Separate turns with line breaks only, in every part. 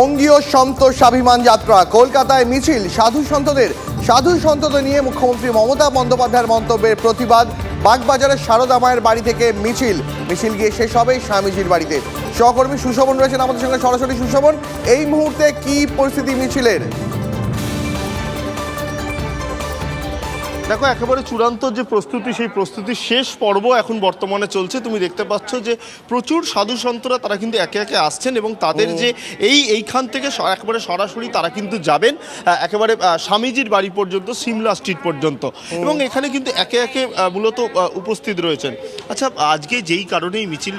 বঙ্গীয় সন্ত স্বাভিমান যাত্রা, কলকাতায় মিছিল, সাধু সন্তদের সাধু সন্তদের নিয়ে মুখ্যমন্ত্রী মমতা বন্দ্যোপাধ্যায়ের মন্তব্যের প্রতিবাদ বাগবাজারের সারদা মায়ের বাড়ি থেকে মিছিল। মিছিল গিয়ে শেষ হবে স্বামীজির বাড়িতে। সহকর্মী সুশোভন রয়েছেন আমাদের সঙ্গে। সরাসরি সুশোভন, এই মুহূর্তে কি পরিস্থিতি মিছিলের?
দেখো একেবারে চূড়ান্ত যে প্রস্তুতি সেই প্রস্তুতির শেষ পর্ব এখন বর্তমানে চলছে। তুমি দেখতে পাচ্ছ যে প্রচুর সাধু সন্তরা তারা কিন্তু একে একে আসছেন এবং তাদের যে এই এইখান থেকে একেবারে সরাসরি তারা কিন্তু যাবেন একেবারে স্বামীজির বাড়ি পর্যন্ত সিমলা স্ট্রিট পর্যন্ত। এবং এখানে কিন্তু একে একে মূলত উপস্থিত রয়েছেন। আচ্ছা আজকে যেই কারণেই মিছিল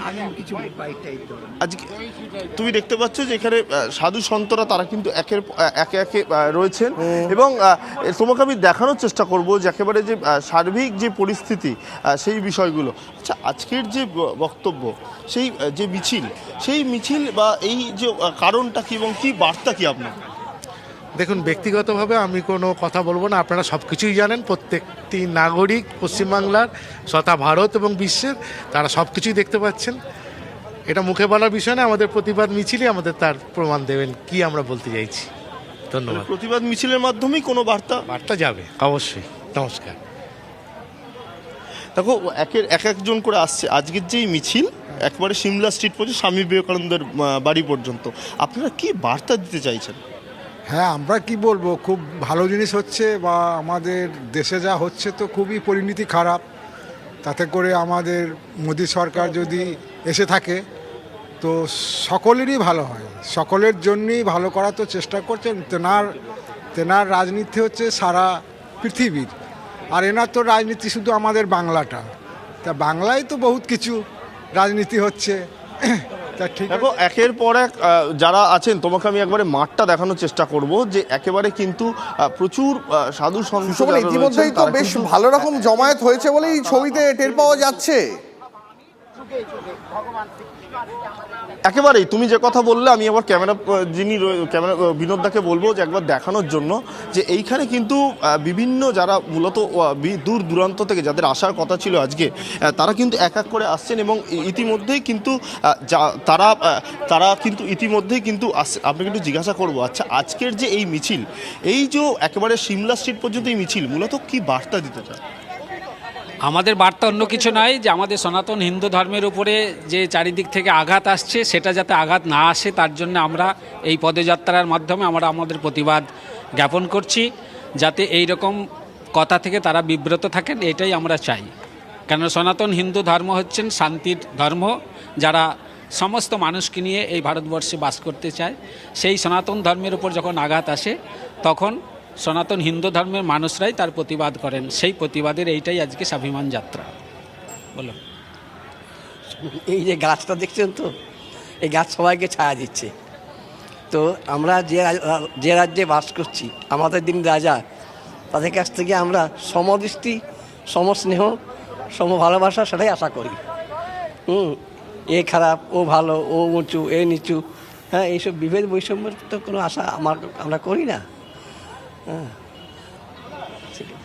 আজকে তুমি দেখতে পাচ্ছ যে এখানে সাধু সন্তরা তারা কিন্তু একের একে একে রয়েছেন এবং তোমাকে আমি দেখানোর চেষ্টা করব যে একেবারে যে সার্বিক যে পরিস্থিতি সেই বিষয়গুলো। আচ্ছা আজকের যে বক্তব্য সেই যে মিছিল সেই মিছিল বা এই যে কারণটা কি এবং কি বার্তা কি আপনার?
দেখুন ব্যক্তিগতভাবে আমি কোনো কথা বলব না আপনারা সব কিছুই জানেন প্রত্যেকটি নাগরিক পশ্চিমবাংলার তথা ভারত এবং বিশ্বের তারা সব কিছুই দেখতে পাচ্ছেন। এটা মুখে বলার বিষয় না আমাদের প্রতিবাদ মিছিলই আমাদের তার প্রমাণ দেবেন কি আমরা বলতে চাইছি। ধন্যবাদ।
প্রতিবাদ মিছিলের মাধ্যমেই কোনো বার্তা?
বার্তা যাবে অবশ্যই। নমস্কার।
দেখো একের এক একজন করে আসছে। আজকের যেই মিছিল একবারে সিমলা স্ট্রিট পর্যন্ত স্বামী বিবেকানন্দের বাড়ি পর্যন্ত। আপনারা কি বার্তা দিতে চাইছেন?
হ্যাঁ আমরা কি বলব? খুব ভালো জিনিস হচ্ছে বা আমাদের দেশে যা হচ্ছে তো খুবই পরিণতি খারাপ। তাতে করে আমাদের মোদী সরকার যদি এসে থাকে তো সকলেরই ভালো হয়। সকলের জন্যই ভালো করার তো চেষ্টা করছেন তেনার তেনার রাজনীতি হচ্ছে সারা পৃথিবীর। আর এনার তো রাজনীতি শুধু আমাদের বাংলাটা। তা বাংলায় তো বহুত কিছু রাজনীতি হচ্ছে। তা ঠিক
দেখো একের পর এক যারা আছেন তোমাকে আমি একবারে মাঠটা দেখানোর চেষ্টা করব যে একেবারে কিন্তু প্রচুর সাধু সন্ত
সুশোভন ইতিমধ্যেই তো বেশ ভালো রকম জমায়েত হয়েছে বলেই ছবিতে টের পাওয়া যাচ্ছে।
একেবারেই, তুমি যে কথা বললে, আমি আবার ক্যামেরা যিনি ক্যামেরা বিনোদদাকে বলব যে একবার দেখানোর জন্য, যে এইখানে কিন্তু বিভিন্ন যারা মূলত দূর দূরান্ত থেকে যাদের আসার কথা ছিল আজকে তারা কিন্তু এক এক করে আসছেন এবং ইতিমধ্যেই কিন্তু তারা তারা কিন্তু ইতিমধ্যেই কিন্তু আপনাকে একটু জিজ্ঞাসা করব আচ্ছা আজকের যে এই মিছিল, এই যে একেবারে সিমলা স্ট্রিট পর্যন্ত এই মিছিল, মূলত কি বার্তা দিতে চায়
আমাদের বার্তা অন্য কিছু নয় যে আমাদের সনাতন হিন্দু ধর্মের উপরে যে চারিদিক থেকে আঘাত আসছে, সেটা যাতে আঘাত না আসে, তার জন্য আমরা এই পদযাত্রার মাধ্যমে আমরা আমাদের প্রতিবাদ জ্ঞাপন করছি, যাতে এই রকম কথা থেকে তারা বিব্রত থাকেন, এটাই আমরা চাই। কেন সনাতন হিন্দু ধর্ম হচ্ছেন শান্তির ধর্ম, যারা সমস্ত মানুষকে নিয়ে এই ভারতবর্ষে বাস করতে চায়। সেই সনাতন ধর্মের উপর যখন আঘাত আসে, তখন সনাতন হিন্দু ধর্মের মানুষরাই তার প্রতিবাদ করেন। সেই প্রতিবাদের এইটাই আজকে স্বাভিমান যাত্রা। বলো।
এই যে গাছটা দেখছেন তো? এই গাছ সবাইকে ছায়া দিচ্ছে। তো আমরা যে যে রাজ্যে বাস করছি, আমাদের দিন রাজা, তাদের কাছ থেকে আমরা সমদৃষ্টি, সমস্নেহ সম ভালোবাসা সেটাই আশা করি। হুম, এ খারাপ, ও ভালো, ও উঁচু, এ নিচু হ্যাঁ এইসব বিভেদ বৈষম্যের তো কোনো আশা আমার, আমরা করি না। Ah.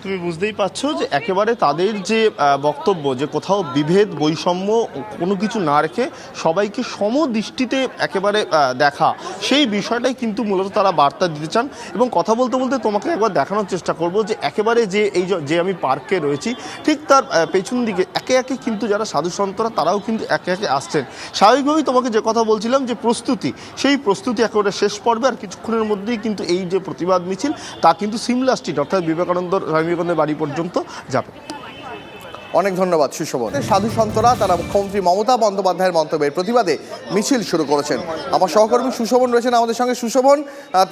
তুমি বুঝতেই পারছ যে একেবারে তাদের যে বক্তব্য যে কোথাও বিভেদ, বৈষম্য কোনো কিছু না রেখে সবাইকে সমদৃষ্টিতে একেবারে দেখা, সেই বিষয়টাই কিন্তু মূলত তারা বার্তা দিতে চান এবং কথা বলতে বলতে তোমাকে একবার দেখানোর চেষ্টা করব যে একেবারে যে এই যে- যে আমি পার্কে রয়েছি, ঠিক তার পেছন দিকে একে একে কিন্তু যারা সাধু সন্তরা তারাও কিন্তু একে একে আসছেন। স্বাভাবিকভাবেই তোমাকে যে কথা বলছিলাম যে প্রস্তুতি, সেই প্রস্তুতি একেবারে শেষ পর্বে আর কিছুক্ষণের মধ্যেই কিন্তু এই যে প্রতিবাদ মিছিল, তা কিন্তু সিমলা স্ট্রিট অর্থাৎ বিবেকানন্দ স্বামী বিবেকানন্দের বাড়ি পর্যন্ত যাবে।
অনেক ধন্যবাদ সুশোভন। সাধু সন্তরা, তারা মুখ্যমন্ত্রী মমতা বন্দ্যোপাধ্যায়ের মন্তব্যের প্রতিবাদে মিছিল শুরু করেছেন। আমার সহকর্মী সুশোভন রয়েছেন আমাদের সঙ্গে। সুশোভন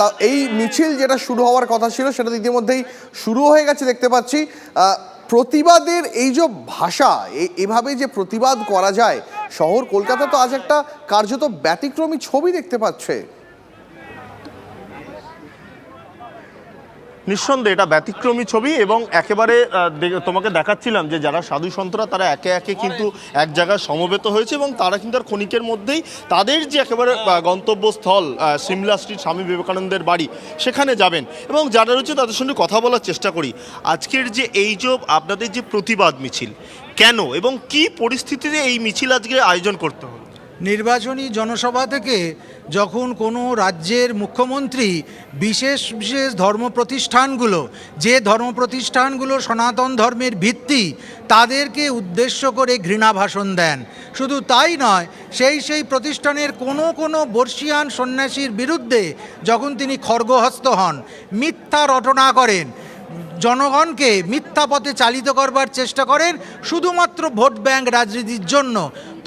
তা এই মিছিল যেটা শুরু হওয়ার কথা ছিল, সেটা ইতিমধ্যেই শুরু হয়ে গেছে, দেখতে পাচ্ছি। প্রতিবাদের এই যে ভাষা এভাবে যে প্রতিবাদ করা যায়, শহর কলকাতা তো আজ একটা কার্যত ব্যতিক্রমী ছবি দেখতে পাচ্ছে।
নিঃসন্দেহে এটা ব্যতিক্রমী ছবি এবং একেবারে তোমাকে দেখাচ্ছিলাম যে যারা সাধু সন্তরা, তারা একে একে কিন্তু এক জায়গায় সমবেত হয়েছে এবং তারা কিন্তু আর ক্ষণিকের মধ্যেই তাদের যে একেবারে গন্তব্যস্থল সিমলা স্ট্রিট, স্বামী বিবেকানন্দের বাড়ি, সেখানে যাবেন এবং যারা রয়েছে তাদের সঙ্গে কথা বলার চেষ্টা করি। আজকের যে এই যে আপনাদের যে প্রতিবাদ মিছিল, কেন এবং কি পরিস্থিতিতে এই মিছিল আজকে আয়োজন করতে হলো
নির্বাচনী জনসভা থেকে যখন কোনো রাজ্যের মুখ্যমন্ত্রী বিশেষ বিশেষ ধর্ম প্রতিষ্ঠানগুলো যে ধর্ম প্রতিষ্ঠানগুলো সনাতন ধর্মের ভিত্তি, তাদেরকে উদ্দেশ্য করে ঘৃণা ভাষণ দেন। শুধু তাই নয়, সেই সেই প্রতিষ্ঠানের কোনো কোনো বর্ষিয়ান সন্ন্যাসীর বিরুদ্ধে যখন তিনি খর্গহস্ত হন, মিথ্যা রটনা করেন, জনগণকে মিথ্যা পথে চালিত করবার চেষ্টা করেন, শুধুমাত্র ভোট ব্যাংক রাজনীতির জন্য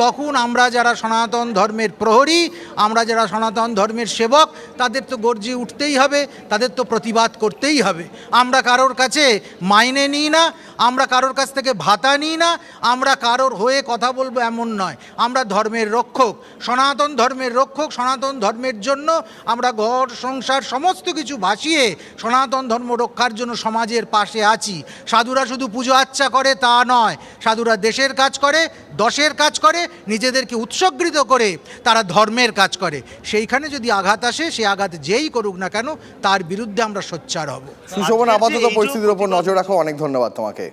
তখন আমরা যারা সনাতন ধর্মের প্রহরী, আমরা যারা সনাতন ধর্মের সেবক, তাদের তো গর্জে উঠতেই হবে, তাদের তো প্রতিবাদ করতেই হবে। আমরা কারোর কাছে মাইনে নিই না, আমরা কারোর কাছ থেকে ভাতা নিই না, আমরা কারোর হয়ে কথা বলব এমন নয়। আমরা ধর্মের রক্ষক, সনাতন ধর্মের রক্ষক, সনাতন ধর্মের জন্য আমরা ঘর, সংসার সমস্ত কিছু ভাসিয়ে সনাতন ধর্ম রক্ষার জন্য সমাজের পাশে আছি। সাধুরা শুধু পুজো আচ্চা করে তা নয়, সাধুরা দেশের কাজ করে দশের কাজ করে নিজেদেরকে উৎসর্গৃত করে তারা ধর্মের কাজ করে। সেইখানে যদি আঘাত আসে সে আঘাত যেই করুক না কেন তার বিরুদ্ধে আমরা সোচ্চার হব।
সুশোভন আপাতত পরিস্থিতির ওপর নজর রাখো অনেক ধন্যবাদ তোমাকে।